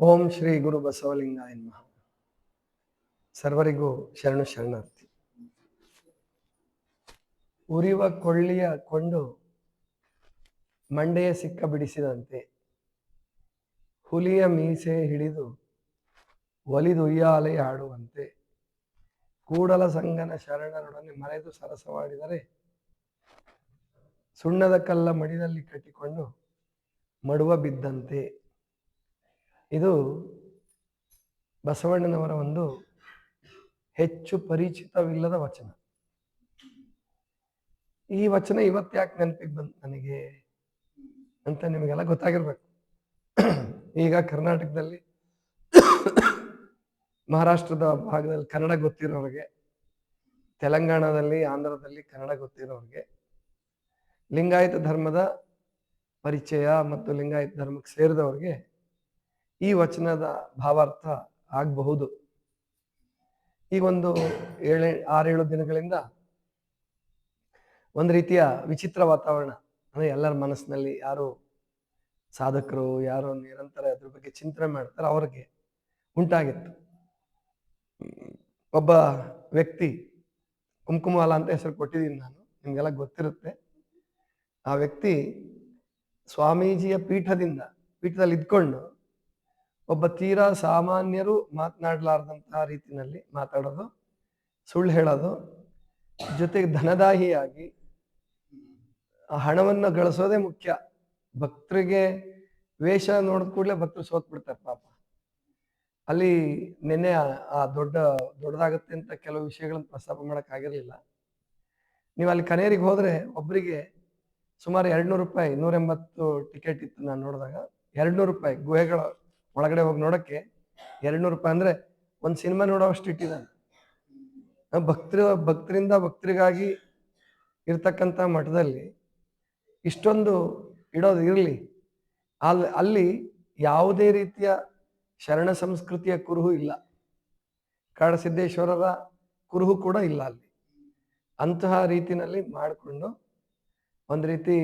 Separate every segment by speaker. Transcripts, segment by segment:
Speaker 1: ಓಂ ಶ್ರೀ ಗುರು ಬಸವಲಿಂಗಾಯ ನಮಃ. ಸರ್ವರಿಗೂ ಶರಣು ಶರಣಾರ್ಥಿ. ಉರಿವ ಕೊಳ್ಳಿಯ ಕೊಂಡು ಮಂಡೆಯ ಸಿಕ್ಕ ಬಿಡಿಸಿದಂತೆ ಹುಲಿಯ ಮೀಸೆ ಹಿಡಿದು ಒಲಿದುಯ್ಯಾಲೆ ಆಡುವಂತೆ ಕೂಡಲ ಸಂಗನ ಶರಣರೊಡನೆ ಮರೆದು ಸರಸವಾಡಿದರೆ ಸುಣ್ಣದ ಕಲ್ಲ ಮಡಿದಲ್ಲಿ ಕಟ್ಟಿಕೊಂಡು ಮಡುವ ಬಿದ್ದಂತೆ ಇದು ಬಸವಣ್ಣನವರ ಒಂದು ಹೆಚ್ಚು ಪರಿಚಿತವಿಲ್ಲದ ವಚನ. ಈ ವಚನ ಇವತ್ತು ಯಾಕೆ ನೆನಪಿಗೆ ಬಂತು ನನಗೆ ಅಂತ ನಿಮಗೆಲ್ಲ ಗೊತ್ತಾಗಿರ್ಬೇಕು. ಈಗ ಕರ್ನಾಟಕದಲ್ಲಿ ಮಹಾರಾಷ್ಟ್ರದ ಭಾಗದಲ್ಲಿ ಕನ್ನಡ ಗೊತ್ತಿರೋರಿಗೆ, ತೆಲಂಗಾಣದಲ್ಲಿ, ಆಂಧ್ರದಲ್ಲಿ ಕನ್ನಡ ಗೊತ್ತಿರೋರಿಗೆ ಲಿಂಗಾಯತ ಧರ್ಮದ ಪರಿಚಯ ಮತ್ತು ಲಿಂಗಾಯತ ಧರ್ಮಕ್ಕೆ ಸೇರಿದವ್ರಿಗೆ ಈ ವಚನದ ಭಾವಾರ್ಥ ಆಗಬಹುದು. ಈ ಒಂದು ಏಳೆ, ಆರೇಳು ದಿನಗಳಿಂದ ಒಂದು ರೀತಿಯ ವಿಚಿತ್ರ ವಾತಾವರಣ, ಅಂದರೆ ಎಲ್ಲರ ಮನಸ್ಸಿನಲ್ಲಿ ಯಾರು ಸಾಧಕರು, ಯಾರು ನಿರಂತರ ಅದ್ರ ಬಗ್ಗೆ ಚಿಂತನೆ ಮಾಡ್ತಾರೆ ಅವ್ರಿಗೆ ಉಂಟಾಗಿತ್ತು. ಒಬ್ಬ ವ್ಯಕ್ತಿ ಕುಂಕುಮಾಲ ಅಂತ ಹೆಸರು ಕೊಟ್ಟಿದ್ದೀನಿ ನಾನು, ನಿಮಗೆಲ್ಲ ಗೊತ್ತಿರುತ್ತೆ. ಆ ವ್ಯಕ್ತಿ ಸ್ವಾಮೀಜಿಯ ಪೀಠದಿಂದ, ಪೀಠದಲ್ಲಿ ಇದ್ಕೊಂಡು ಒಬ್ಬ ತೀರಾ ಸಾಮಾನ್ಯರು ಮಾತನಾಡಲಾರ್ದಂತಹ ರೀತಿಯಲ್ಲಿ ಮಾತಾಡೋದು, ಸುಳ್ಳು ಹೇಳೋದು, ಜೊತೆಗೆ ಧನದಾಹಿಯಾಗಿ ಹಣವನ್ನು ಗಳಿಸೋದೇ ಮುಖ್ಯ. ಭಕ್ತರಿಗೆ ವೇಷ ನೋಡಿದ ಕೂಡಲೇ ಭಕ್ತರು ಸೋತ್ ಬಿಡ್ತಾರೆ ಪಾಪ. ಅಲ್ಲಿ ನಿನ್ನೆ ಆ- ದೊಡ್ಡ, ದೊಡ್ಡದಾಗುತ್ತೆ ಅಂತ ಕೆಲವು ವಿಷಯಗಳನ್ನು ಪ್ರಸ್ತಾಪ ಮಾಡೋಕ್ಕಾಗಿರಲಿಲ್ಲ ನೀವು ಅಲ್ಲಿ ಕನೇರಿಗೆ ಹೋದರೆ ಒಬ್ಬರಿಗೆ ಸುಮಾರು ಎರಡ್ನೂರು ರೂಪಾಯಿ ನೂರ ಎಂಬತ್ತು ಟಿಕೆಟ್ ಇತ್ತು ನಾನು ನೋಡಿದಾಗ. ಎರಡ್ನೂರು ರೂಪಾಯಿ ಗುಹೆಗಳ ಒಳಗಡೆ ಹೋಗಿ ನೋಡಕ್ಕೆ ಎರಡ್ನೂರು ರೂಪಾಯಿ ಅಂದರೆ ಒಂದು ಸಿನಿಮಾ ನೋಡೋವಷ್ಟು ಇಟ್ಟಿದ್ದಾನೆ. ಭಕ್ತರು ಭಕ್ತರ, ಭಕ್ತರಿಂದ ಭಕ್ತರಿಗಾಗಿ ಇರ್ತಕ್ಕಂಥ ಮಠದಲ್ಲಿ ಇಷ್ಟೊಂದು ಇಡೋದು ಇರಲಿ. ಅಲ್ಲಿ ಅಲ್ಲಿ ಯಾವುದೇ ರೀತಿಯ ಶರಣ ಸಂಸ್ಕೃತಿಯ ಕುರುಹು ಇಲ್ಲ. ಕಾಡಸಿದ್ದೇಶ್ವರರ ಕುರುಹು ಕೂಡ ಇಲ್ಲ ಅಲ್ಲಿ. ಅಂತಹ ರೀತಿನಲ್ಲಿ ಮಾಡಿಕೊಂಡು ಒಂದು ರೀತಿ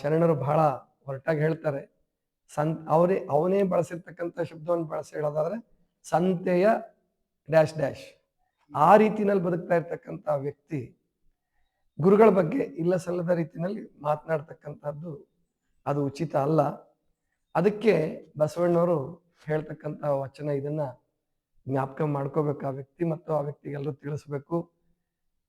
Speaker 1: ಶರಣರು ಬಹಳ ಹೊರಟಾಗಿ ಹೇಳ್ತಾರೆ. ಸಂತ್ ಅವರೇ, ಅವನೇ ಬಳಸಿರ್ತಕ್ಕಂಥ ಶಬ್ದವನ್ನು ಬಳಸಿ ಹೇಳೋದಾದ್ರೆ, ಸಂತೆಯ ಡ್ಯಾಶ್ ಡ್ಯಾಶ್. ಆ ರೀತಿನಲ್ಲಿ ಬದುಕ್ತಾ ಇರ್ತಕ್ಕಂಥ ವ್ಯಕ್ತಿ ಗುರುಗಳ ಬಗ್ಗೆ ಇಲ್ಲ ಸಲ್ಲದ ರೀತಿನಲ್ಲಿ ಮಾತನಾಡ್ತಕ್ಕಂಥದ್ದು ಅದು ಉಚಿತ ಅಲ್ಲ. ಅದಕ್ಕೆ ಬಸವಣ್ಣವರು ಹೇಳ್ತಕ್ಕಂಥ ವಚನ ಇದನ್ನ ಜ್ಞಾಪಕ ಮಾಡ್ಕೋಬೇಕು. ಆ ವ್ಯಕ್ತಿ ಮತ್ತು ಆ ವ್ಯಕ್ತಿಗೆಲ್ಲರೂ ತಿಳಿಸ್ಬೇಕು.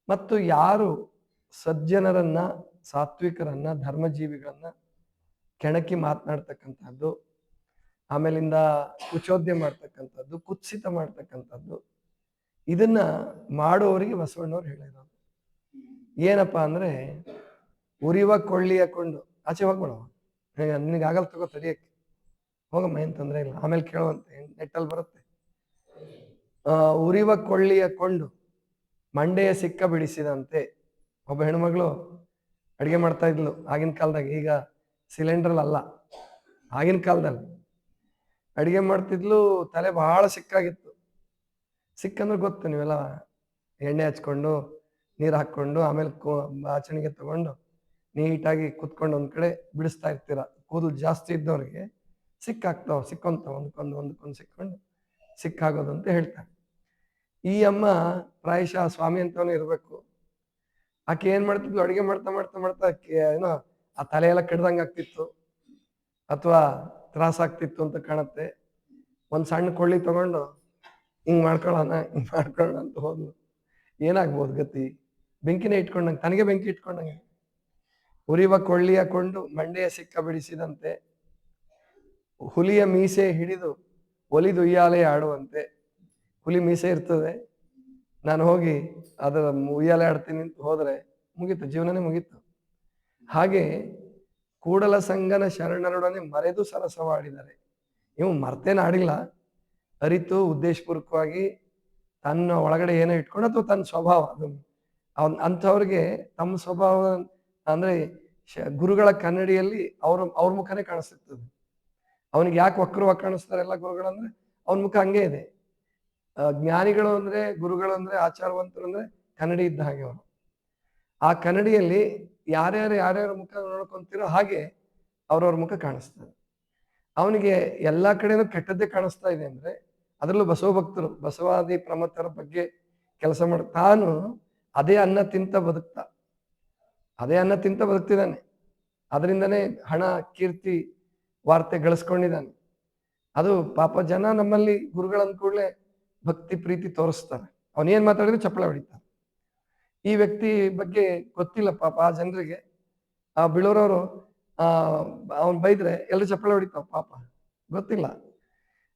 Speaker 1: ಮತ್ತು ಯಾರು ಸಜ್ಜನರನ್ನ, ಸಾತ್ವಿಕರನ್ನ, ಧರ್ಮಜೀವಿಗಳನ್ನ ಕೆಣಕಿ ಮಾತನಾಡ್ತಕ್ಕಂಥದ್ದು, ಆಮೇಲಿಂದ ಕುಚೋದ್ಯ ಮಾಡ್ತಕ್ಕಂಥದ್ದು, ಕುತ್ಸಿತ ಮಾಡ್ತಕ್ಕಂಥದ್ದು, ಇದನ್ನ ಮಾಡೋರಿಗೆ ಬಸವಣ್ಣವ್ರು ಹೇಳಿದ್ರು ಏನಪ್ಪಾ ಅಂದ್ರೆ ಉರಿವ ಕೊಳ್ಳಿ ಹಾಕೊಂಡು ಆಚೆ ಹೋಗ್ಬೇಡವ ನಿನಗೆ ಆಗಲ್ ತಗೋ ತಡಿಯಕ್ಕೆ. ಹೋಗಮ್ಮ, ಏನ್ ತೊಂದರೆ ಇಲ್ಲ. ಆಮೇಲೆ ಕೇಳುವಂತೆ ನೆಟ್ಟಲ್ಲಿ ಬರುತ್ತೆ. ಉರಿವ ಕೊಳ್ಳಿಯ ಹಾಕೊಂಡು ಮಂಡೆಯ ಸಿಕ್ಕ ಬಿಡಿಸಿದಂತೆ. ಒಬ್ಬ ಹೆಣ್ಮಗಳು ಅಡಿಗೆ ಮಾಡ್ತಾ ಇದ್ಲು ಆಗಿನ ಕಾಲದಾಗ. ಈಗ ಸಿಲಿಂಡರ್ ಅಲ್ಲ ಆಗಿನ ಕಾಲದಲ್ಲಿ ಅಡಿಗೆ ಮಾಡ್ತಿದ್ಲು, ತಲೆ ಬಹಳ ಸಿಕ್ಕಾಗಿತ್ತು. ಸಿಕ್ಕಂದ್ರೆ ಗೊತ್ತು ನೀವೆಲ್ಲ ಎಣ್ಣೆ ಹಚ್ಕೊಂಡು, ನೀರು ಹಾಕ್ಕೊಂಡು, ಆಮೇಲೆ ಬಾಚಣಿಗೆ ತಗೊಂಡು ನೀಟಾಗಿ ಕುತ್ಕೊಂಡು ಒಂದು ಕಡೆ ಬಿಡಿಸ್ತಾ ಇರ್ತೀರ. ಕೂದಲು ಜಾಸ್ತಿ ಇದ್ದವ್ರಿಗೆ ಸಿಕ್ಕಾಗ್ತಾವ, ಸಿಕ್ಕೊಂತಾವ. ಒಂದ್ಕೊಂದು ಒಂದಕ್ಕೊಂದು ಸಿಕ್ಕೊಂಡು ಸಿಕ್ಕಾಗೋದು ಅಂತ ಹೇಳ್ತಾರೆ. ಈ ಅಮ್ಮ ಪ್ರಾಯಶಃ ಸ್ವಾಮಿ ಅಂತವನು ಇರಬೇಕು. ಆಕೆ ಏನ್ ಮಾಡ್ತಿದ್ಲು? ಅಡುಗೆ ಮಾಡ್ತಾ ಮಾಡ್ತಾ ಮಾಡ್ತಾ ಏನೋ ಆ ತಲೆ ಎಲ್ಲ ಕೆಡ್ದಂಗೆ ಆಗ್ತಿತ್ತು ಅಥವಾ ತ್ರಾಸ ಆಗ್ತಿತ್ತು ಅಂತ ಕಾಣುತ್ತೆ. ಒಂದು ಸಣ್ಣ ಕೊಳ್ಳಿ ತಗೊಂಡು, ಹಿಂಗ್ ಮಾಡ್ಕೊಳ್ಳೋಣ ಹಿಂಗ್ ಮಾಡ್ಕೊಳ್ಳೋಣ ಅಂತ ಹೋದ್ಲು. ಏನಾಗ್ಬೋದು ಗತಿ? ಬೆಂಕಿನೇ ಇಟ್ಕೊಂಡಂಗೆ, ತನಗೆ ಬೆಂಕಿ ಇಟ್ಕೊಂಡಂಗೆ. ಉರಿವ ಕೊಳ್ಳಿಯ ಕೊಂಡು ಮಂಡೆಯ ಸಿಕ್ಕ ಬಿಡಿಸಿದಂತೆ, ಹುಲಿಯ ಮೀಸೆ ಹಿಡಿದು ಒಲಿದು ಉಯ್ಯಾಲೆ ಆಡುವಂತೆ. ಹುಲಿ ಮೀಸೆ ಇರ್ತದೆ. ನಾನು ಹೋಗಿ ಅದರ ಉಯ್ಯಾಲೆ ಆಡ್ತೀನಿ ಅಂತ ಹೋದರೆ ಮುಗೀತು, ಜೀವನನೇ ಮುಗೀತು. ಹಾಗೆ ಕೂಡಲ ಸಂಗನ ಶರಣರೊಡನೆ ಮರೆದು ಸರಸವಾಡಿದ್ದಾರೆ ಇವು ಮರ್ತೇನ ಆಡಿಲ್ಲ. ಅರಿತು ಉದ್ದೇಶಪೂರ್ವಕವಾಗಿ ತನ್ನ ಒಳಗಡೆ ಏನೋ ಇಟ್ಕೊಂಡು ಅಥವಾ ತನ್ನ ಸ್ವಭಾವ ಅದು. ಅವನ್ ಅಂಥವ್ರಿಗೆ ತಮ್ಮ ಸ್ವಭಾವ ಅಂದ್ರೆ ಗುರುಗಳ ಕನ್ನಡಿಯಲ್ಲಿ ಅವ್ರ ಅವ್ರ ಮುಖನೇ ಕಾಣಿಸ್ತಿರ್ತದೆ ಅವನಿಗೆ ಯಾಕೆ ವಕ್ರವಾಗಿ ಕಾಣಿಸ್ತಾರೆ ಎಲ್ಲ ಗುರುಗಳಂದ್ರೆ ಅವನ ಮುಖ ಹಂಗೆ ಇದೆ. ಜ್ಞಾನಿಗಳು ಅಂದ್ರೆ ಗುರುಗಳು ಅಂದ್ರೆ ಆಚಾರವಂತರು ಅಂದ್ರೆ ಕನ್ನಡಿ ಇದ್ದ ಹಾಗೆ ಅವರು. ಆ ಕನ್ನಡಿಯಲ್ಲಿ ಯಾರ್ಯಾರು ಯಾರ್ಯಾರ ಮುಖ ನೋಡ್ಕೊಂತಿರೋ ಹಾಗೆ ಅವ್ರವ್ರ ಮುಖ ಕಾಣಿಸ್ತದೆ. ಅವನಿಗೆ ಎಲ್ಲ ಕಡೆನೂ ಕೆಟ್ಟದ್ದೇ ಕಾಣಿಸ್ತಾ ಇದೆ ಅಂದ್ರೆ ಅದರಲ್ಲೂ ಬಸವ ಭಕ್ತರು, ಬಸವಾದಿ ಪ್ರಮತರ ಬಗ್ಗೆ ಕೆಲಸ ಮಾಡ, ತಾನು ಅದೇ ಅನ್ನ ತಿಂತ ಬದುಕ್ತಾ, ಅದೇ ಅನ್ನ ತಿಂತ ಬದುಕ್ತಿದ್ದಾನೆ. ಅದರಿಂದನೇ ಹಣ, ಕೀರ್ತಿ, ವಾರ್ತೆ ಗಳಿಸ್ಕೊಂಡಿದ್ದಾನೆ. ಅದು ಪಾಪ ಜನ ನಮ್ಮಲ್ಲಿ ಗುರುಗಳಂದ ಕೂಡಲೇ ಭಕ್ತಿ, ಪ್ರೀತಿ ತೋರಿಸ್ತಾರೆ. ಅವನೇನ್ ಮಾತಾಡಿದ್ರು ಚಪ್ಪಳ ಹೊಡಿತಾರೆ ಈ ವ್ಯಕ್ತಿ ಬಗ್ಗೆ ಗೊತ್ತಿಲ್ಲ ಪಾಪ ಆ ಜನರಿಗೆ. ಆ ಬಿಳೋರವರು, ಆ, ಅವನ್ ಬೈದ್ರೆ ಎಲ್ಲರೂ ಚಪ್ಪಳ ಹೊಡಿತಾವ, ಪಾಪ. ಗೊತ್ತಿಲ್ಲ.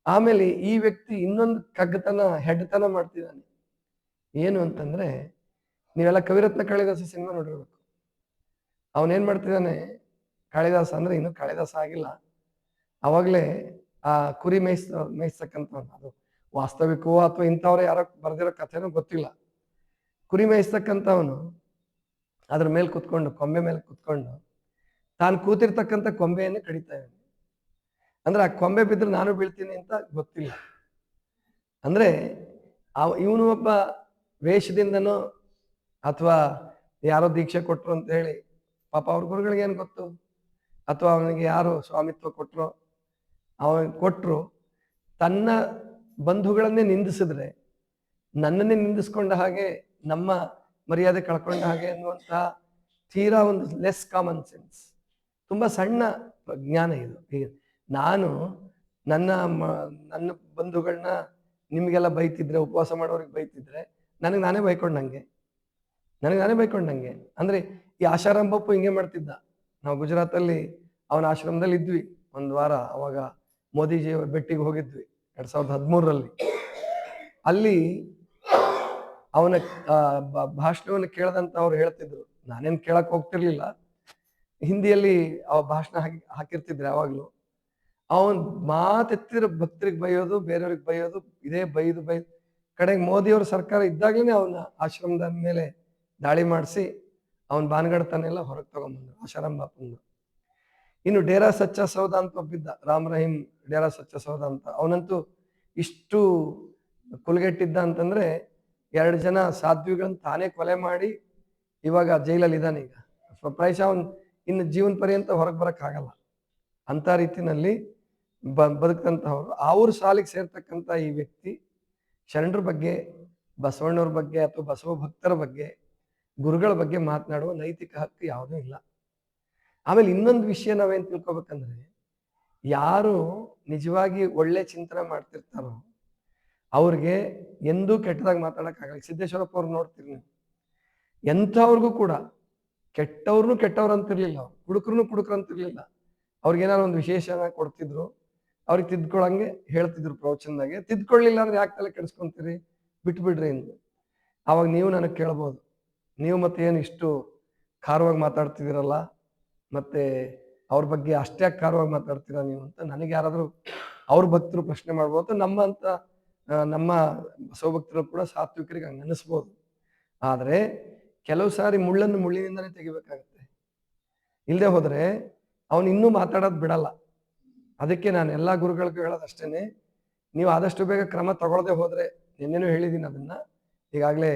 Speaker 1: ಆಮೇಲೆ ಈ ವ್ಯಕ್ತಿ ಇನ್ನೊಂದು ಕಗ್ಗತನ, ಹೆಡ್ತನ ಮಾಡ್ತಿದ್ದಾನೆ. ಏನು ಅಂತಂದ್ರೆ, ನೀವೆಲ್ಲ ಕವಿರತ್ನ ಕಾಳಿದಾಸ ಸಿನಿಮಾ ನೋಡಿರ್ಬೇಕು. ಅವನೇನ್ ಮಾಡ್ತಿದ್ದಾನೆ, ಕಾಳಿದಾಸ ಅಂದ್ರೆ ಇನ್ನು ಕಾಳಿದಾಸ ಆಗಿಲ್ಲ. ಅವಾಗ್ಲೇ ಆ ಕುರಿ ಮೇಯಿಸ್ ಮೇಯಿಸ್ತಕ್ಕಂಥ ಅದು. ವಾಸ್ತವಿಕವೋ ಅಥವಾ ಇಂಥವ್ರು ಯಾರೋ ಬರ್ದಿರೋ ಕಥೆನೋ ಗೊತ್ತಿಲ್ಲ. ಕುರಿ ಮೇಯಿಸ್ತಕ್ಕಂಥವನು ಅದ್ರ ಮೇಲೆ ಕುತ್ಕೊಂಡು, ಕೊಂಬೆ ಮೇಲೆ ಕುತ್ಕೊಂಡು ತಾನು ಕೂತಿರ್ತಕ್ಕಂಥ ಕೊಂಬೆಯನ್ನು ಕಡಿತಾ ಇದ್ದಾನೆ. ಅಂದ್ರೆ ಆ ಕೊಂಬೆ ಬಿದ್ದರೆ ನಾನು ಬೀಳ್ತೀನಿ ಅಂತ ಗೊತ್ತಿಲ್ಲ. ಅಂದ್ರೆ ಅವ ಇವನು ಒಬ್ಬ ವೇಷದಿಂದನೋ ಅಥವಾ ಯಾರೋ ದೀಕ್ಷೆ ಕೊಟ್ರು ಅಂತ ಹೇಳಿ ಪಾಪ ಅವ್ರ ಗುರುಗಳಿಗೆ ಏನು ಗೊತ್ತು? ಅಥವಾ ಅವನಿಗೆ ಯಾರು ಸ್ವಾಮಿತ್ವ ಕೊಟ್ಟರು ಅವನಿಗೆ ಕೊಟ್ಟರು ತನ್ನ ಬಂಧುಗಳನ್ನೇ ನಿಂದಿಸಿದ್ರೆ ನನ್ನನ್ನೇ ನಿಂದಿಸ್ಕೊಂಡ ಹಾಗೆ ನಮ್ಮ ಮರ್ಯಾದೆ ಕಳ್ಕೊಂಡ ಹಾಗೆ ಅನ್ನುವಂತಹ ತೀರಾ ಒಂದು ಲೆಸ್ ಕಾಮನ್ ಸೆನ್ಸ್ ತುಂಬ ಸಣ್ಣ ಜ್ಞಾನ ಇದು. ಹೀಗೆ ನಾನು ನನ್ನ ನನ್ನ ಬಂಧುಗಳನ್ನ ನಿಮಗೆಲ್ಲ ಬೈತಿದ್ರೆ, ಉಪವಾಸ ಮಾಡೋರಿಗೆ ಬೈತಿದ್ರೆ ನನಗೆ ನಾನೇ ಬೈಕೊಂಡಂಗೆ. ನನಗೆ ನಾನೇ ಬೈಕೊಂಡಂಗೆ. ಅಂದ್ರೆ ಈ ಆಶಾರಾಮ್ ಬಪ್ಪು ಹಿಂಗೆ ಮಾಡ್ತಿದ್ದ. ನಾವು ಗುಜರಾತಲ್ಲಿ ಅವನ ಆಶ್ರಮದಲ್ಲಿ ಇದ್ವಿ. ಒಂದು ವಾರ ಅವಾಗ ಮೋದಿಜಿ ಬೆಟ್ಟಿಗೆ ಹೋಗಿದ್ವಿ. ಎರಡು ಸಾವಿರದ ಹದಿಮೂರರಲ್ಲಿ. ಅಲ್ಲಿ ಅವನ ಭಾಷಣವನ್ನು ಕೇಳದಂತ ಅವ್ರು ಹೇಳ್ತಿದ್ರು. ನಾನೇನ್ ಕೇಳಕ್ ಹೋಗ್ತಿರ್ಲಿಲ್ಲ. ಹಿಂದಿಯಲ್ಲಿ ಅವ ಭಾಷಣ ಹಾಕಿ, ಹಾಕಿರ್ತಿದ್ರು ಯಾವಾಗ್ಲೂ. ಅವನ್ ಮಾತೆತ್ತಿರ ಭಕ್ತರಿಗೆ ಬೈಯೋದು, ಬೇರೆಯವ್ರಿಗೆ ಬೈಯೋದು, ಇದೇ ಬೈದು ಬೈ, ಕಡೆಗೆ ಮೋದಿಯವ್ರ ಸರ್ಕಾರ ಇದ್ದಾಗ್ಲೇ ಅವನ ಆಶ್ರಮದ ಮೇಲೆ ದಾಳಿ ಮಾಡಿಸಿ, ಅವನ ಬಾನಗಡತನೆಲ್ಲ ಹೊರಗೆ ತಗೊಂಬಂದ್ರು, ಆಶಾರಾಮ್ ಬಾಪಂದು ಇನ್ನು ಡೇರಾ ಸಚ್ಚ ಸೌಧ ಅಂತ ಒಬ್ಬಿದ್ದ, ರಾಮ್ ರಹೀಂ ಡೇರಾ ಸಚ್ಚ ಸೌಧ ಅಂತ. ಅವನಂತೂ ಇಷ್ಟು ಕುಲ್ಗೆಟ್ಟಿದ್ದ ಅಂತಂದ್ರೆ ಎರಡು ಜನ ಸಾಧ್ವಿಗಳನ್ನ ತಾನೇ ಕೊಲೆ ಮಾಡಿ ಇವಾಗ ಜೈಲಲ್ಲಿ ಇದ್ದಾನೆ ಈಗ. ಪ್ರಾಯಶಃ ಅವನ್ ಇನ್ನು ಜೀವನ ಪರ್ಯಂತ ಹೊರಗೆ ಬರೋಕ್ಕಾಗಲ್ಲ. ಅಂತ ರೀತಿನಲ್ಲಿ ಬ, ಬದುಕಂತಹವ್ರು. ಅವ್ರ ಸಾಲಿಗೆ ಸೇರ್ತಕ್ಕಂಥ ಈ ವ್ಯಕ್ತಿ ಶರಣರ ಬಗ್ಗೆ, ಬಸವಣ್ಣವ್ರ ಬಗ್ಗೆ ಅಥವಾ ಬಸವ ಭಕ್ತರ ಬಗ್ಗೆ, ಗುರುಗಳ ಬಗ್ಗೆ ಮಾತನಾಡುವ ನೈತಿಕ ಹಕ್ಕು ಯಾವುದೂ ಇಲ್ಲ. ಆಮೇಲೆ ಇನ್ನೊಂದು ವಿಷಯ ನಾವೇನು ತಿಳ್ಕೊಬೇಕಂದ್ರೆ, ಯಾರು ನಿಜವಾಗಿ ಒಳ್ಳೆ ಚಿಂತನೆ ಮಾಡ್ತಿರ್ತಾರೋ ಅವ್ರಿಗೆ ಎಂದೂ ಕೆಟ್ಟದಾಗಿ ಮಾತಾಡೋಕ್ಕಾಗಲ್ಲ. ಸಿದ್ದೇಶ್ವರಪ್ಪ ಅವ್ರು ನೋಡ್ತೀರಿ ನೀವು. ಎಂಥವ್ರಿಗೂ ಕೂಡ ಕೆಟ್ಟವ್ರನ್ನು ಕೆಟ್ಟವ್ರು ಅಂತಿರಲಿಲ್ಲ ಅವ್ರು. ಹುಡುಕ್ರು ಕುಡುಕರು ಅಂತಿರ್ಲಿಲ್ಲ. ಅವ್ರಿಗೆ ಏನಾದ್ರು ಒಂದು ವಿಶೇಷನ ಕೊಡ್ತಿದ್ರು, ಅವ್ರಿಗೆ ತಿದ್ಕೊಳಂಗೆ ಹೇಳ್ತಿದ್ರು ಪ್ರವಚನದಾಗೆ. ತಿದ್ಕೊಳ್ಳಿಲ್ಲ ಅಂದ್ರೆ ಯಾಕೆ ತಲೆ ಕೆಡಿಸ್ಕೊಂತೀರಿ? ಬಿಟ್ಬಿಡ್ರಿ ಎಂದು ಅವಾಗ ನೀವು ನನಗೆ ಕೇಳ್ಬೋದು. ನೀವು ಮತ್ತೆ ಏನು ಇಷ್ಟು ಖಾರವಾಗಿ ಮಾತಾಡ್ತಿದ್ದೀರಲ್ಲ? ಮತ್ತೆ ಅವ್ರ ಬಗ್ಗೆ ಅಷ್ಟೇ ಖಾರವಾಗಿ ಮಾತಾಡ್ತೀರಾ ನೀವು ಅಂತ ನನಗೆ ಯಾರಾದರೂ ಅವ್ರ ಭಕ್ತರು ಪ್ರಶ್ನೆ ಮಾಡ್ಬೋದು. ನಮ್ಮಂಥ ನಮ್ಮ ಬಸವಭಕ್ತರು ಕೂಡ ಸಾತ್ವಿಕರಿಗೆ ಹಂಗೆ ಅನ್ನಿಸ್ಬೋದು. ಆದರೆ ಕೆಲವು ಸಾರಿ ಮುಳ್ಳನ್ನು ಮುಳ್ಳಿನಿಂದನೇ ತೆಗಿಬೇಕಾಗತ್ತೆ. ಇಲ್ಲದೆ ಹೋದರೆ ಅವನು ಇನ್ನೂ ಮಾತಾಡೋದು ಬಿಡಲ್ಲ. ಅದಕ್ಕೆ ನಾನು ಎಲ್ಲ ಗುರುಗಳಿಗೂ ಹೇಳೋದು ಅಷ್ಟೇನೆ, ನೀವು ಆದಷ್ಟು ಬೇಗ ಕ್ರಮ ತಗೊಳ್ಳದೆ ಹೋದರೆ ನಿನ್ನೆನೂ ಹೇಳಿದ್ದೀನಿ ಅದನ್ನು. ಈಗಾಗಲೇ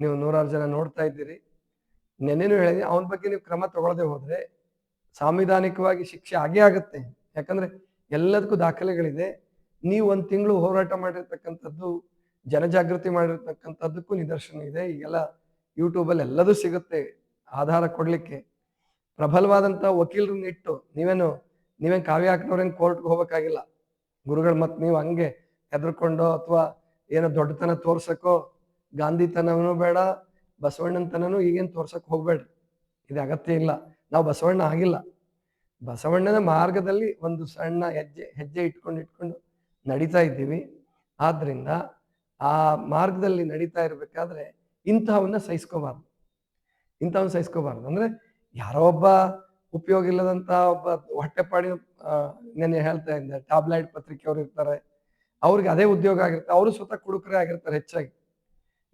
Speaker 1: ನೀವು ನೂರಾರು ಜನ ನೋಡ್ತಾ ಇದ್ದೀರಿ. ನೆನ್ನೆನೂ ಹೇಳಿದ್ದೀನಿ ಅವನ ಬಗ್ಗೆ ನೀವು ಕ್ರಮ ತಗೊಳ್ಳದೆ ಹೋದರೆ ಸಾಂವಿಧಾನಿಕವಾಗಿ ಶಿಕ್ಷೆ ಆಗೇ ಆಗುತ್ತೆ. ಯಾಕಂದರೆ ಎಲ್ಲದಕ್ಕೂ ದಾಖಲೆಗಳಿದೆ. ನೀವು ಒಂದು ತಿಂಗಳು ಹೋರಾಟ ಮಾಡಿರ್ತಕ್ಕಂಥದ್ದು, ಜನಜಾಗೃತಿ ಮಾಡಿರ್ತಕ್ಕಂಥದ್ದಕ್ಕೂ ನಿದರ್ಶನ ಇದೆ. ಈಗೆಲ್ಲ ಯೂಟ್ಯೂಬಲ್ಲಿ ಎಲ್ಲದೂ ಸಿಗುತ್ತೆ. ಆಧಾರ ಕೊಡಲಿಕ್ಕೆ. ಪ್ರಬಲವಾದಂಥ ವಕೀಲರನ್ನ ಇಟ್ಟು ನೀವೇನು ನೀವೇನು ಕಾವ್ಯ ಹಾಕಿದವ್ರೇನು ಕೋರ್ಟ್ಗೆ ಹೋಗ್ಬೇಕಾಗಿಲ್ಲ. ಗುರುಗಳು ಮತ್ತು ನೀವು ಹಂಗೆ ಹೆದರ್ಕೊಂಡೋ ಅಥವಾ ಏನೋ ದೊಡ್ಡತನ ತೋರ್ಸಕ್ಕೋ ಗಾಂಧಿತನನೂ ಬೇಡ ಬಸವಣ್ಣನತನೂ ಈಗೇನು ತೋರ್ಸೋಕೆ ಹೋಗ್ಬೇಡ್ರಿ. ಇದು ಅಗತ್ಯ ಇಲ್ಲ. ನಾವು ಬಸವಣ್ಣ ಆಗಿಲ್ಲ. ಬಸವಣ್ಣನ ಮಾರ್ಗದಲ್ಲಿ ಒಂದು ಸಣ್ಣ ಹೆಜ್ಜೆ ಹೆಜ್ಜೆ ಇಟ್ಕೊಂಡು ಇಟ್ಕೊಂಡು ನಡೀತಾ ಇದ್ದೀವಿ. ಆದ್ದರಿಂದ ಆ ಮಾರ್ಗದಲ್ಲಿ ನಡೀತಾ ಇರಬೇಕಾದ್ರೆ ಇಂಥವನ್ನ ಸಹಿಸ್ಕೋಬಾರ್ದು. ಇಂಥವನ್ನ ಸಹಿಸ್ಕೋಬಾರ್ದು. ಅಂದ್ರೆ ಯಾರೋ ಒಬ್ಬ ಉಪಯೋಗ ಇಲ್ಲದಂತ ಒಬ್ಬ ಹೊಟ್ಟೆಪಾಡಿ ನೆನೆ ಹೇಳ್ತಾ ಇದ್ದೆ, ಟ್ಯಾಬ್ಲೈಟ್ ಪತ್ರಿಕೆಯವರು ಇರ್ತಾರೆ. ಅವ್ರಿಗೆ ಅದೇ ಉದ್ಯೋಗ ಆಗಿರುತ್ತೆ. ಅವರು ಸ್ವತಃ ಕುಡುಕರೆ ಆಗಿರ್ತಾರೆ ಹೆಚ್ಚಾಗಿ.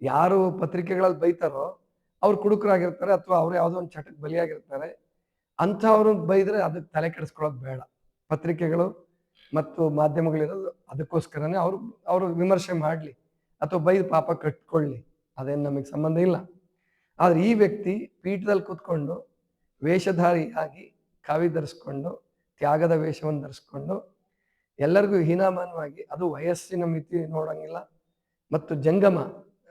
Speaker 1: ಯಾರು ಪತ್ರಿಕೆಗಳಲ್ಲಿ ಬೈತಾರೋ ಅವ್ರು ಕುಡುಕರಾಗಿರ್ತಾರೆ ಅಥವಾ ಅವ್ರು ಯಾವುದೋ ಒಂದು ಚಟಕ್ಕೆ ಬಲಿಯಾಗಿರ್ತಾರೆ. ಅಂಥವ್ರನ್ನ ಬೈದ್ರೆ ಅದಕ್ಕೆ ತಲೆ ಕೆಡಿಸ್ಕೊಳ್ಳೋದು ಬೇಡ. ಪತ್ರಿಕೆಗಳು ಮತ್ತು ಮಾಧ್ಯಮಗಳಿರೋದು ಅದಕ್ಕೋಸ್ಕರನೇ ಅವರು ಅವರು ವಿಮರ್ಶೆ ಮಾಡಲಿ ಅಥವಾ ಬೈದು ಪಾಪ ಕಟ್ಕೊಳ್ಳಿ. ಅದೇನು ನಮಗೆ ಸಂಬಂಧ ಇಲ್ಲ. ಆದರೆ ಈ ವ್ಯಕ್ತಿ ಪೀಠದಲ್ಲಿ ಕೂತ್ಕೊಂಡು ವೇಷಧಾರಿಯಾಗಿ ಕಾವಿ ಧರಿಸ್ಕೊಂಡು, ತ್ಯಾಗದ ವೇಷವನ್ನು ಧರಿಸ್ಕೊಂಡು ಎಲ್ಲರಿಗೂ ಹೀನಾಮಾನವಾಗಿ, ಅದು ವಯಸ್ಸಿನ ಮಿತಿ ನೋಡಂಗಿಲ್ಲ ಮತ್ತು ಜಂಗಮ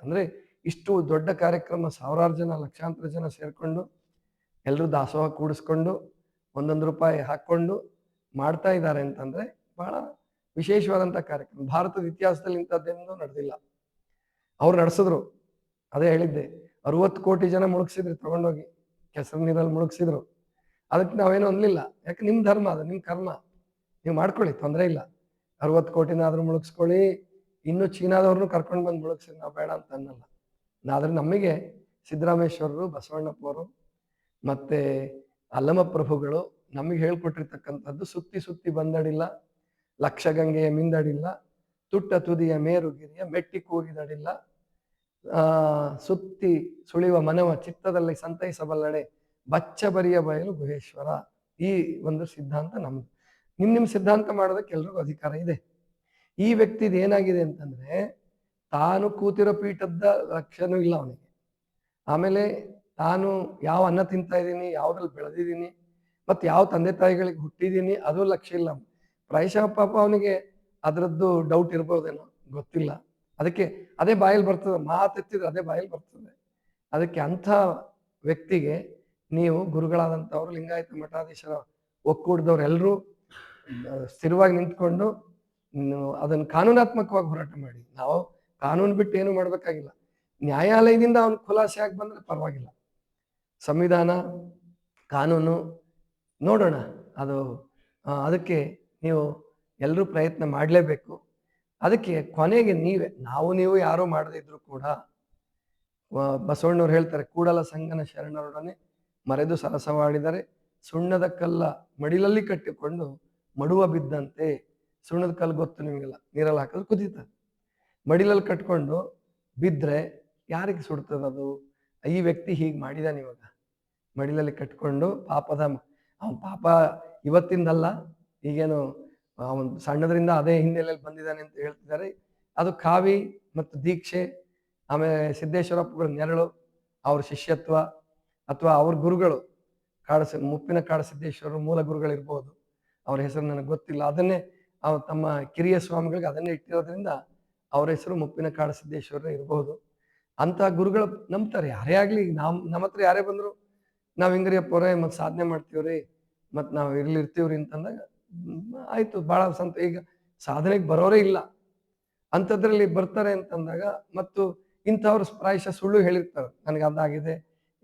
Speaker 1: ಅಂದರೆ ಇಷ್ಟು ದೊಡ್ಡ ಕಾರ್ಯಕ್ರಮ ಸಾವಿರಾರು ಜನ, ಲಕ್ಷಾಂತರ ಜನ ಸೇರಿಕೊಂಡು ಎಲ್ಲರೂ ದಾಸೋಹ ಕೂಡಿಸ್ಕೊಂಡು ಒಂದೊಂದು ರೂಪಾಯಿ ಹಾಕ್ಕೊಂಡು ಮಾಡ್ತಾ ಇದ್ದಾರೆ ಅಂತಂದ್ರೆ ಬಹಳ ವಿಶೇಷವಾದಂಥ ಕಾರ್ಯಕ್ರಮ. ಭಾರತದ ಇತಿಹಾಸದಲ್ಲಿ ಇಂಥದ್ದೇನೂ ನಡೆದಿಲ್ಲ. ಅವ್ರು ನಡೆಸಿದ್ರು. ಅದೇ ಹೇಳಿದ್ದೆ. ಅರವತ್ತು ಕೋಟಿ ಜನ ಮುಳುಗಿಸಿದ್ರು, ತಗೊಂಡೋಗಿ. ಕೆಸರು ನೀರಲ್ಲಿ ಮುಳುಗಿಸಿದ್ರು. ಅದಕ್ಕೆ ನಾವೇನು ಅನ್ಲಿಲ್ಲ. ಯಾಕೆ? ನಿಮ್ಮ ಧರ್ಮ ಅದು ನಿಮ್ಮ ಕರ್ಮ. ನೀವು ಮಾಡ್ಕೊಳ್ಳಿ, ತೊಂದರೆ ಇಲ್ಲ. ಅರವತ್ತು ಕೋಟಿನಾದ್ರೂ ಮುಳುಗಿಸ್ಕೊಳ್ಳಿ. ಇನ್ನು ಚೀನಾದವ್ರನ್ನೂ ಕರ್ಕೊಂಡು ಬಂದು ಮುಳುಗಿಸಿ ನಾವು ಬೇಡ ಅಂತ ಅನ್ನಲ್ಲ. ಆದ್ರೆ ನಮಗೆ ಸಿದ್ದರಾಮೇಶ್ವರರು, ಬಸವಣ್ಣಪ್ಪವರು ಮತ್ತೆ ಅಲ್ಲಮ ಪ್ರಭುಗಳು ನಮಗೆ ಹೇಳ್ಕೊಟ್ಟಿರ್ತಕ್ಕಂಥದ್ದು ಸುತ್ತಿ ಸುತ್ತಿ ಬಂದಡಿಲ್ಲ. ಲಕ್ಷ ಗಂಗೆಯ ಮಿಂದಡಿಲ್ಲ, ತುಟ್ಟ ತುದಿಯ ಮೇರುಗಿರಿಯ ಮೆಟ್ಟಿ ಕೂಗಿದಡಿಲ್ಲ ಆ, ಸುತ್ತಿ ಸುಳಿಯುವ ಮನವ ಚಿತ್ತದಲ್ಲಿ ಸಂತೈಸಬಲ್ಲಡೆ ಬಚ್ಚ ಬರಿಯ ಬಯಲು ಗುಹೇಶ್ವರ. ಈ ಒಂದು ಸಿದ್ಧಾಂತ ನಮ್ದು. ನಿಮ್ ನಿಮ್ ಸಿದ್ಧಾಂತ ಮಾಡೋದಕ್ಕೆ ಎಲ್ರಿಗೂ ಅಧಿಕಾರ ಇದೆ. ಈ ವ್ಯಕ್ತಿದು ಏನಾಗಿದೆ ಅಂತಂದ್ರೆ, ತಾನು ಕೂತಿರೋ ಪೀಠದ ಲಕ್ಷ್ಯನೂ ಇಲ್ಲ ಅವನಿಗೆ. ಆಮೇಲೆ ತಾನು ಯಾವ ಅನ್ನ ತಿಂತಾ ಇದ್ದೀನಿ, ಯಾವ್ದ್ರಲ್ಲಿ ಬೆಳೆದಿದ್ದೀನಿ ಮತ್ತೆ ಯಾವ ತಂದೆ ತಾಯಿಗಳಿಗೆ ಹುಟ್ಟಿದ್ದೀನಿ, ಅದು ಲಕ್ಷ್ಯ ಇಲ್ಲ ಪ್ರಾಯಶಃ ಪಾಪ ಅವನಿಗೆ ಅದರದ್ದು ಡೌಟ್ ಇರ್ಬೋದೇನೋ? ಗೊತ್ತಿಲ್ಲ. ಅದಕ್ಕೆ ಅದೇ ಬಾಯಲ್ಲಿ ಬರ್ತದೆ ಮಾತೆತ್ತಿದ್ರೆ ಅದೇ ಬಾಯಲ್ಲಿ ಬರ್ತದೆ. ಅದಕ್ಕೆ ಅಂಥ ವ್ಯಕ್ತಿಗೆ ನೀವು ಗುರುಗಳಾದಂಥವ್ರು, ಲಿಂಗಾಯತ ಮಠಾಧೀಶರ ಒಕ್ಕೂಡಿದವರೆಲ್ಲರೂ ಸ್ಥಿರವಾಗಿ ನಿಂತ್ಕೊಂಡು ಅದನ್ನು ಕಾನೂನಾತ್ಮಕವಾಗಿ ಹೋರಾಟ ಮಾಡಿ. ನಾವು ಕಾನೂನು ಬಿಟ್ಟು ಏನು ಮಾಡಬೇಕಾಗಿಲ್ಲ. ನ್ಯಾಯಾಲಯದಿಂದ ಅವನು ಖುಲಾಸೆ ಆಗಿ ಬಂದರೆ ಪರವಾಗಿಲ್ಲ. ಸಂವಿಧಾನ, ಕಾನೂನು, ನೋಡೋಣ. ಅದು ಅದಕ್ಕೆ ನೀವು ಎಲ್ಲರೂ ಪ್ರಯತ್ನ ಮಾಡಲೇಬೇಕು. ಅದಕ್ಕೆ ಕೊನೆಗೆ ನೀವೇ, ನಾವು ನೀವು ಯಾರೋ ಮಾಡದೇ ಇದ್ರು ಕೂಡ ಬಸವಣ್ಣವ್ರು ಹೇಳ್ತಾರೆ, ಕೂಡಲ ಸಂಗನ ಶರಣರೊಡನೆ ಮರೆದು ಸರಸವಾಡಿದರೆ ಸುಣ್ಣದ ಕಲ್ಲ ಮಡಿಲಲ್ಲಿ ಕಟ್ಟಿಕೊಂಡು ಮಡುವ ಬಿದ್ದಂತೆ. ಸುಣ್ಣದ ಕಲ್ಲು ಗೊತ್ತು ನಿಮಗೆಲ್ಲ, ನೀರಲ್ಲಿ ಹಾಕಿದ್ರೆ ಕುದೀತದೆ. ಮಡಿಲಲ್ಲಿ ಕಟ್ಕೊಂಡು ಬಿದ್ದರೆ ಯಾರಿಗೆ ಸುಡ್ತದದು ಈ ವ್ಯಕ್ತಿ ಹೀಗೆ ಮಾಡಿದಾನೆ ಇವಾಗ. ಮಡಿಲಲ್ಲಿ ಕಟ್ಕೊಂಡು ಪಾಪದ ಅವನ ಪಾಪ ಇವತ್ತಿಂದಲ್ಲ ಈಗೇನು ಒಂದು ಸಣ್ಣದ್ರಿಂದ ಅದೇ ಹಿನ್ನೆಲೆಯಲ್ಲಿ ಬಂದಿದ್ದಾನೆ ಅಂತ ಹೇಳ್ತಿದ್ದಾರೆ. ಅದು ಕಾವಿ ಮತ್ತು ದೀಕ್ಷೆ, ಆಮೇಲೆ ಸಿದ್ದೇಶ್ವರಪ್ಪಗಳ ನೆರಳು, ಅವ್ರ ಶಿಷ್ಯತ್ವ ಅಥವಾ ಅವ್ರ ಗುರುಗಳು ಕಾಡಸ ಮುಪ್ಪಿನ ಕಾಡ ಸಿದ್ದೇಶ್ವರರು ಮೂಲ ಗುರುಗಳಿರ್ಬೋದು. ಅವ್ರ ಹೆಸರು ನನಗೆ ಗೊತ್ತಿಲ್ಲ. ಅದನ್ನೇ ಅವ್ರು ತಮ್ಮ ಕಿರಿಯ ಸ್ವಾಮಿಗಳಿಗೆ ಅದನ್ನೇ ಇಟ್ಟಿರೋದ್ರಿಂದ ಅವ್ರ ಹೆಸರು ಮುಪ್ಪಿನ ಕಾಡ ಸಿದ್ದೇಶ್ವರ ಇರಬಹುದು ಅಂತ ಗುರುಗಳು ನಂಬ್ತಾರೆ. ಯಾರೇ ಆಗಲಿ ನಮ್ಮ ನಮ್ಮ ಹತ್ರ ಯಾರೇ ಬಂದ್ರು ನಾವ್ ಹಿಂಗರಿಯಪ್ಪವ್ರೆ ಮತ್ತು ಸಾಧನೆ ಮಾಡ್ತೀವ್ರಿ, ಮತ್ತೆ ನಾವು ಇರ್ಲಿ ಇರ್ತೀವ್ರಿ ಅಂತಂದಾಗ ಆಯ್ತು ಬಹಳ ಸಂತ, ಈಗ ಸಾಧನೆಗೆ ಬರೋರೇ ಇಲ್ಲ. ಅಂಥದ್ರಲ್ಲಿ ಬರ್ತಾರೆ ಅಂತಂದಾಗ ಮತ್ತು ಇಂಥವ್ರು ಪ್ರಾಯಶಃ ಸುಳ್ಳು ಹೇಳಿರ್ತಾರೆ. ನನಗೆ ಅದಾಗಿದೆ,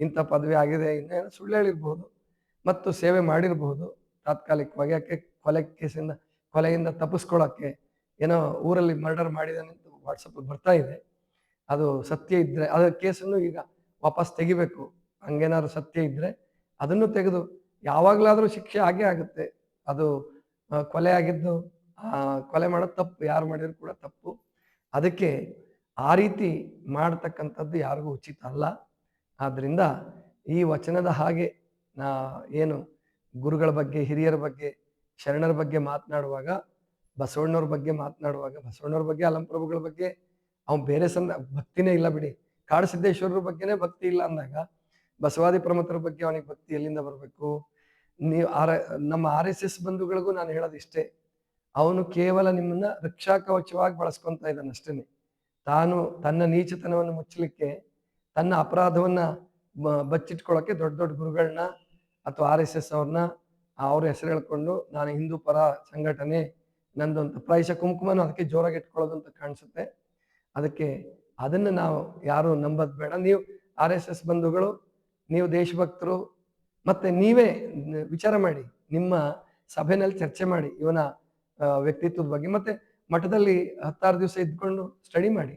Speaker 1: ಇಂಥ ಪದವಿ ಆಗಿದೆ ಇನ್ನೇನು ಸುಳ್ಳು ಹೇಳಿರ್ಬೋದು. ಮತ್ತು ಸೇವೆ ಮಾಡಿರಬಹುದು ತಾತ್ಕಾಲಿಕವಾಗಿ ಯಾಕೆ ಕೊಲೆ ಕೇಸಿಂದ, ಕೊಲೆಯಿಂದ ತಪ್ಪಿಸ್ಕೊಳ್ಳೋಕ್ಕೆ ಏನೋ ಊರಲ್ಲಿ ಮರ್ಡರ್ ಮಾಡಿದಾನೆ ಅಂತ ವಾಟ್ಸಪ್ ಬರ್ತಾ ಇದೆ. ಅದು ಸತ್ಯ ಇದ್ದರೆ ಅದರ ಕೇಸನ್ನು ಈಗ ವಾಪಸ್ ತೆಗಿಬೇಕು. ಹಂಗೇನಾದ್ರು ಸತ್ಯ ಇದ್ದರೆ ಅದನ್ನು ತೆಗೆದು, ಯಾವಾಗಲಾದರೂ ಶಿಕ್ಷೆ ಆಗೇ ಆಗುತ್ತೆ. ಅದು ಕೊಲೆ ಆಗಿದ್ದು ಕೊಲೆ ಮಾಡೋದು ತಪ್ಪು, ಯಾರು ಮಾಡಿದ್ರು ಕೂಡ ತಪ್ಪು. ಅದಕ್ಕೆ ಆ ರೀತಿ ಮಾಡತಕ್ಕಂಥದ್ದು ಯಾರಿಗೂ ಉಚಿತ ಅಲ್ಲ. ಆದ್ದರಿಂದ ಈ ವಚನದ ಹಾಗೆ ನಾ, ಏನು ಗುರುಗಳ ಬಗ್ಗೆ, ಹಿರಿಯರ ಬಗ್ಗೆ, ಶರಣರ ಬಗ್ಗೆ ಮಾತನಾಡುವಾಗ, ಬಸವಣ್ಣವ್ರ ಬಗ್ಗೆ ಮಾತನಾಡುವಾಗ, ಬಸವಣ್ಣವ್ರ ಬಗ್ಗೆ ಅಲಂಪ್ರಭುಗಳ ಬಗ್ಗೆ, ಅವ್ನು ಬೇರೆ ಸಂದ, ಭಕ್ತಿನೇ ಇಲ್ಲ ಬಿಡಿ. ಕಾಡಸಿದ್ದೇಶ್ವರರ ಬಗ್ಗೆನೇ ಭಕ್ತಿ ಇಲ್ಲ ಅಂದಾಗ, ಬಸವಾದಿ ಪ್ರಮುಖರ ಬಗ್ಗೆ ಅವನಿಗೆ ಭಕ್ತಿ ಎಲ್ಲಿಂದ ಬರಬೇಕು? ನೀವು ಆರ್, ನಮ್ಮ ಆರ್ ಎಸ್ ಎಸ್ ಬಂಧುಗಳಿಗೂ ನಾನು ಹೇಳೋದು ಇಷ್ಟೇ ಅವನು ಕೇವಲ ನಿಮ್ಮನ್ನ ರಕ್ಷಾ ಕವಚವಾಗಿ ಬಳಸ್ಕೊಂತ ಇದ್ದಾನೆ ಅಷ್ಟೇನೆ ತಾನು ತನ್ನ ನೀಚತನವನ್ನು ಮುಚ್ಚಲಿಕ್ಕೆ, ತನ್ನ ಅಪರಾಧವನ್ನ ಬಚ್ಚಿಟ್ಕೊಳ್ಳೋಕೆ ದೊಡ್ಡ ದೊಡ್ಡ ಗುರುಗಳನ್ನ ಅಥವಾ ಆರ್ ಎಸ್ ಎಸ್ ಅವ್ರನ್ನ ಅವ್ರ ಹೆಸರು ಹೇಳ್ಕೊಂಡು ನಾನು ಹಿಂದೂ ಪರ ಸಂಘಟನೆ ನಂದೊಂದು ಪ್ರಾಯಶಃ ಕುಂಕುಮನು ಅದಕ್ಕೆ ಜೋರಾಗಿ ಇಟ್ಕೊಳ್ಳೋದು ಅಂತ ಕಾಣಿಸುತ್ತೆ. ಅದಕ್ಕೆ ಅದನ್ನು ನಾವು ಯಾರು ನಂಬೋದು ಬೇಡ. ನೀವು ಆರ್ ಎಸ್ ಎಸ್ ಬಂಧುಗಳು, ನೀವು ದೇಶಭಕ್ತರು ಮತ್ತೆ ನೀವೇ ವಿಚಾರ ಮಾಡಿ, ನಿಮ್ಮ ಸಭೆನಲ್ಲಿ ಚರ್ಚೆ ಮಾಡಿ ಇವನ ವ್ಯಕ್ತಿತ್ವದ ಬಗ್ಗೆ. ಮತ್ತೆ ಮಠದಲ್ಲಿ ಹತ್ತಾರು ದಿವಸ ಇದ್ಕೊಂಡು ಸ್ಟಡಿ ಮಾಡಿ.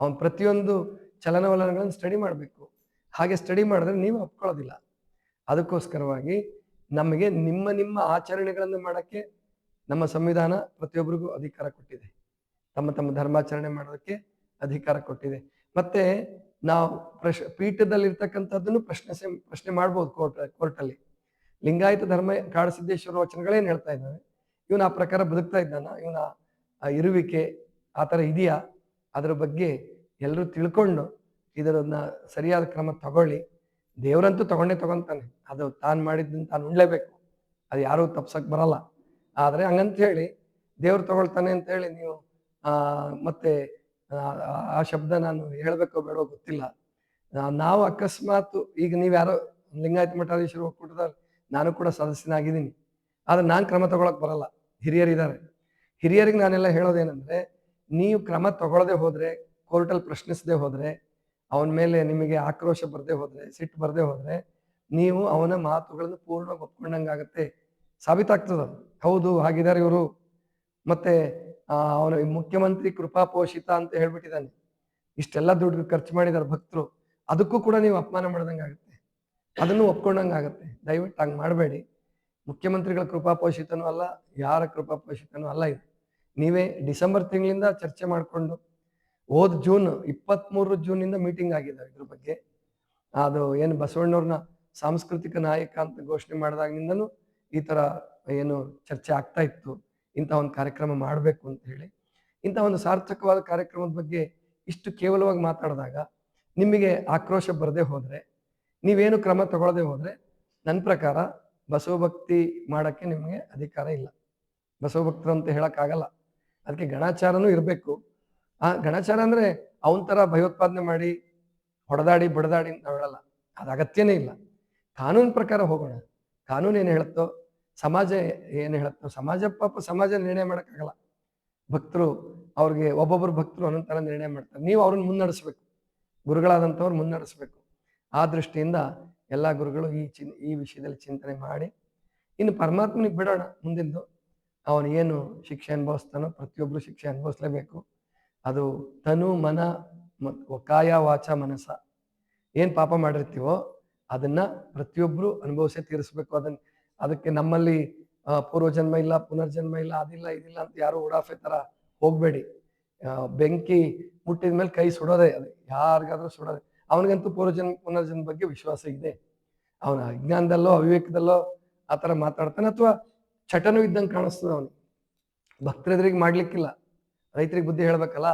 Speaker 1: ಅವನ ಪ್ರತಿಯೊಂದು ಚಲನವಲನಗಳನ್ನು ಸ್ಟಡಿ ಮಾಡಬೇಕು. ಹಾಗೆ ಸ್ಟಡಿ ಮಾಡಿದ್ರೆ ನೀವು ಒಪ್ಕೊಳ್ಳೋದಿಲ್ಲ. ಅದಕ್ಕೋಸ್ಕರವಾಗಿ ನಮಗೆ ನಿಮ್ಮ ನಿಮ್ಮ ಆಚರಣೆಗಳನ್ನು ಮಾಡೋಕ್ಕೆ ನಮ್ಮ ಸಂವಿಧಾನ ಪ್ರತಿಯೊಬ್ಬರಿಗೂ ಅಧಿಕಾರ ಕೊಟ್ಟಿದೆ. ತಮ್ಮ ತಮ್ಮ ಧರ್ಮಾಚರಣೆ ಮಾಡೋದಕ್ಕೆ ಅಧಿಕಾರ ಕೊಟ್ಟಿದೆ. ಮತ್ತೆ ನಾವು ಪ್ರಶ್, ಪೀಠದಲ್ಲಿರ್ತಕ್ಕಂಥದ್ದನ್ನು ಪ್ರಶ್ನೆ ಪ್ರಶ್ನೆ ಮಾಡ್ಬೋದು ಕೋರ್ಟ್, ಕೋರ್ಟಲ್ಲಿ. ಲಿಂಗಾಯತ ಧರ್ಮ, ಕಾಡಸಿದ್ದೇಶ್ವರ ವಚನಗಳೇನು ಹೇಳ್ತಾ ಇದ್ದಾವೆ ಇವನು ಆ ಪ್ರಕಾರ ಬದುಕ್ತಾ ಇದ್ದಾನ? ಇವನ ಇರುವಿಕೆ ಆ ಥರ ಇದೆಯಾ? ಅದರ ಬಗ್ಗೆ ಎಲ್ಲರೂ ತಿಳ್ಕೊಂಡು ಇದರನ್ನ ಸರಿಯಾದ ಕ್ರಮ ತಗೊಳ್ಳಿ. ದೇವರಂತೂ ತಗೊಂಡೇ ತಗೊಂತಾನೆ. ಅದು ತಾನು ಮಾಡಿದ್ದನ್ನು ತಾನು ಉಣ್ಲೇಬೇಕು. ಅದು ಯಾರೂ ತಪ್ಸಕ್ ಬರಲ್ಲ. ಆದರೆ ಹಂಗಂತ ಹೇಳಿ ದೇವ್ರು ತಗೊಳ್ತಾನೆ ಅಂತ ಹೇಳಿ ನೀವು ಮತ್ತೆ ಆ, ಶಬ್ದ ನಾನು ಹೇಳಬೇಕೋ ಬೇಡೋ ಗೊತ್ತಿಲ್ಲ. ನಾವು ಅಕಸ್ಮಾತ್ ಈಗ ನೀವು ಯಾರೋ ಲಿಂಗಾಯತ ಮಠಾಧೀಶರು ಒಕ್ಕೂಟದಲ್ಲಿ ನಾನು ಕೂಡ ಸದಸ್ಯನಾಗಿದ್ದೀನಿ. ಆದ್ರೆ ನಾನು ಕ್ರಮ ತಗೊಳಕ್ ಬರಲ್ಲ. ಹಿರಿಯರಿದ್ದಾರೆ. ಹಿರಿಯರಿಗೆ ನಾನೆಲ್ಲ ಹೇಳೋದೇನೆಂದ್ರೆ ನೀವು ಕ್ರಮ ತಗೊಳ್ಳದೆ ಹೋದ್ರೆ ಕೋರ್ಟಲ್ಲಿ ಪ್ರಶ್ನಿಸದೆ ಹೋದ್ರೆ ಅವನ ಮೇಲೆ ನಿಮಗೆ ಆಕ್ರೋಶ ಬರದೆ ಹೋದ್ರೆ ಸಿಟ್ಟು ಬರದೆ ಹೋದ್ರೆ ನೀವು ಅವನ ಮಾತುಗಳನ್ನು ಪೂರ್ಣವಾಗಿ ಒಪ್ಕೊಂಡಂಗಾಗತ್ತೆ. ಸಾಬೀತಾಗ್ತದ ಹೌದು ಹಾಗಿದ್ದಾರೆ ಇವರು. ಮತ್ತೆ ಅವನ ಮುಖ್ಯಮಂತ್ರಿ ಕೃಪಾಪೋಷಿತ ಅಂತ ಹೇಳ್ಬಿಟ್ಟಿದ್ದಾನೆ. ಇಷ್ಟೆಲ್ಲ ದುಡ್ಡು ಖರ್ಚು ಮಾಡಿದಾರೆ ಭಕ್ತರು, ಅದಕ್ಕೂ ಕೂಡ ನೀವು ಅಪಮಾನ ಮಾಡ್ದಂಗಾಗುತ್ತೆ. ಅದನ್ನು ಒಪ್ಕೊಂಡಂಗಾಗತ್ತೆ. ದಯವಿಟ್ಟು ಹಂಗೆ ಮಾಡಬೇಡಿ. ಮುಖ್ಯಮಂತ್ರಿಗಳ ಕೃಪಾಪೋಷಿತನೂ ಅಲ್ಲ, ಯಾರ ಕೃಪಾಪೋಷಿತನೂ ಅಲ್ಲ ಇದು. ನೀವೇ ಡಿಸೆಂಬರ್ ತಿಂಗಳಿಂದ ಚರ್ಚೆ ಮಾಡಿಕೊಂಡು, ಹೋದ ಜೂನ್ ಇಪ್ಪತ್ತ್ಮೂರು ಜೂನಿಂದ ಮೀಟಿಂಗ್ ಆಗಿದೆ ಇದ್ರ ಬಗ್ಗೆ. ಅದು ಏನು ಬಸವಣ್ಣವ್ರನ್ನ ಸಾಂಸ್ಕೃತಿಕ ನಾಯಕ ಅಂತ ಘೋಷಣೆ ಮಾಡಿದಾಗಿನಿಂದನೂ ಈ ಥರ ಏನು ಚರ್ಚೆ ಆಗ್ತಾ ಇತ್ತು. ಇಂಥ ಒಂದು ಕಾರ್ಯಕ್ರಮ ಮಾಡಬೇಕು ಅಂತ ಹೇಳಿ, ಇಂಥ ಒಂದು ಸಾರ್ಥಕವಾದ ಕಾರ್ಯಕ್ರಮದ ಬಗ್ಗೆ ಇಷ್ಟು ಕೇವಲವಾಗಿ ಮಾತಾಡಿದಾಗ ನಿಮಗೆ ಆಕ್ರೋಶ ಬರದೇ ಹೋದರೆ, ನೀವೇನು ಕ್ರಮ ತಗೊಳ್ಳದೆ ಹೋದರೆ ನನ್ನ ಪ್ರಕಾರ ಬಸವ ಭಕ್ತಿ ಮಾಡೋಕ್ಕೆ ನಿಮಗೆ ಅಧಿಕಾರ ಇಲ್ಲ. ಬಸವ ಭಕ್ತರು ಅಂತ ಹೇಳೋಕ್ಕಾಗಲ್ಲ. ಅದಕ್ಕೆ ಗಣಾಚಾರನೂ ಇರಬೇಕು. ಆ ಗಣಾಚಾರ ಅಂದರೆ ಅವನ ಥರ ಭಯೋತ್ಪಾದನೆ ಮಾಡಿ ಹೊಡೆದಾಡಿ ಬಡದಾಡಿ ಅಂತ ಹೇಳಲ್ಲ. ಅದು ಅಗತ್ಯನೇ ಇಲ್ಲ. ಕಾನೂನು ಪ್ರಕಾರ ಹೋಗೋಣ. ಕಾನೂನು ಏನು ಹೇಳುತ್ತೋ ಸಮಾಜ ಏನು ಹೇಳುತ್ತೆ ಸಮಾಜ ಪಾಪ ಸಮಾಜ ನಿರ್ಣಯ ಮಾಡೋಕ್ಕಾಗಲ್ಲ. ಭಕ್ತರು ಅವ್ರಿಗೆ ಒಬ್ಬೊಬ್ಬರು ಭಕ್ತರು ಒಂದೊಂದು ನಿರ್ಣಯ ಮಾಡ್ತಾರೆ. ನೀವು ಅವ್ರನ್ನ ಮುನ್ನಡೆಸ್ಬೇಕು. ಗುರುಗಳಾದಂಥವ್ರು ಮುನ್ನಡೆಸ್ಬೇಕು. ಆ ದೃಷ್ಟಿಯಿಂದ ಎಲ್ಲ ಗುರುಗಳು ಈ ಚಿನ್, ಈ ವಿಷಯದಲ್ಲಿ ಚಿಂತನೆ ಮಾಡಿ. ಇನ್ನು ಪರಮಾತ್ಮನಿಗೆ ಬಿಡೋಣ ಮುಂದಿಂದು. ಅವನು ಏನು ಶಿಕ್ಷೆ ಅನುಭವಿಸ್ತಾನೋ ಪ್ರತಿಯೊಬ್ಬರು ಶಿಕ್ಷೆ ಅನುಭವಿಸ್ಲೇಬೇಕು. ಅದು ತನು ಮನ ಕಾಯ ವಾಚ ಮನಸ್ಸ. ಏನು ಪಾಪ ಮಾಡಿರ್ತೀವೋ ಅದನ್ನ ಪ್ರತಿಯೊಬ್ಬರು ಅನುಭವಿಸೇ ತೀರಿಸ್ಬೇಕು. ಅದನ್ನ ಅದಕ್ಕೆ ನಮ್ಮಲ್ಲಿ ಪೂರ್ವಜನ್ಮ ಇಲ್ಲ, ಪುನರ್ಜನ್ಮ ಇಲ್ಲ, ಅದಿಲ್ಲ, ಇದಿಲ್ಲ ಅಂತ ಯಾರು ಉಡಾಫೆ ತರ ಹೋಗಬೇಡಿ. ಬೆಂಕಿ ಮುಟ್ಟಿದ ಮೇಲೆ ಕೈ ಸುಡೋದೇ ಅದು, ಯಾರಿಗಾದ್ರೂ ಸುಡೋದೆ. ಅವನಿಗಂತೂ ಪೂರ್ವಜನ್ಮ, ಪುನರ್ಜನ್ಮ ಬಗ್ಗೆ ವಿಶ್ವಾಸ ಇದೆ. ಅವನ ಅಜ್ಞಾನದಲ್ಲೋ, ಅವಿವೇಕದಲ್ಲೋ ಆ ಥರ ಮಾತಾಡ್ತಾನೆ ಅಥವಾ ಚಟನೂ ಇದ್ದಂಗೆ ಕಾಣಿಸ್ತದೆ ಅವನು ಭಕ್ತರೆದ್ರಿಗೆ ಮಾಡ್ಲಿಕ್ಕಿಲ್ಲ. ರೈತರಿಗೆ ಬುದ್ಧಿ ಹೇಳ್ಬೇಕಲ್ಲ,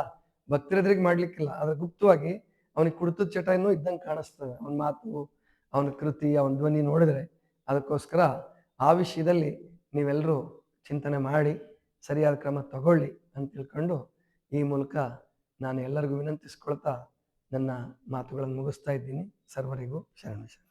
Speaker 1: ಭಕ್ತರೆದ್ರಿಗೆ ಮಾಡ್ಲಿಕ್ಕಿಲ್ಲ. ಆದ್ರೆ ಗುಪ್ತವಾಗಿ ಅವನಿಗೆ ಕುಡಿತದ ಚಟ ಇದ್ದಂಗೆ ಕಾಣಿಸ್ತದೆ. ಅವನ ಮಾತು, ಅವನ ಕೃತಿ, ಅವನ ಧ್ವನಿ ನೋಡಿದ್ರೆ ಅದಕ್ಕೋಸ್ಕರ ಆ ವಿಷಯದಲ್ಲಿ ನೀವೆಲ್ಲರೂ ಚಿಂತನೆ ಮಾಡಿ, ಸರಿಯಾದ ಕ್ರಮ ತಗೊಳ್ಳಿ ಅಂತ ತಿಳ್ಕೊಂಡು ಈ ಮೂಲಕ ನಾನು ಎಲ್ಲರಿಗೂ ವಿನಂತಿಸ್ಕೊಳ್ತಾ ನನ್ನ ಮಾತುಗಳನ್ನು ಮುಗಿಸ್ತಾ ಇದ್ದೀನಿ. ಸರ್ವರಿಗೂ ಶರಣ.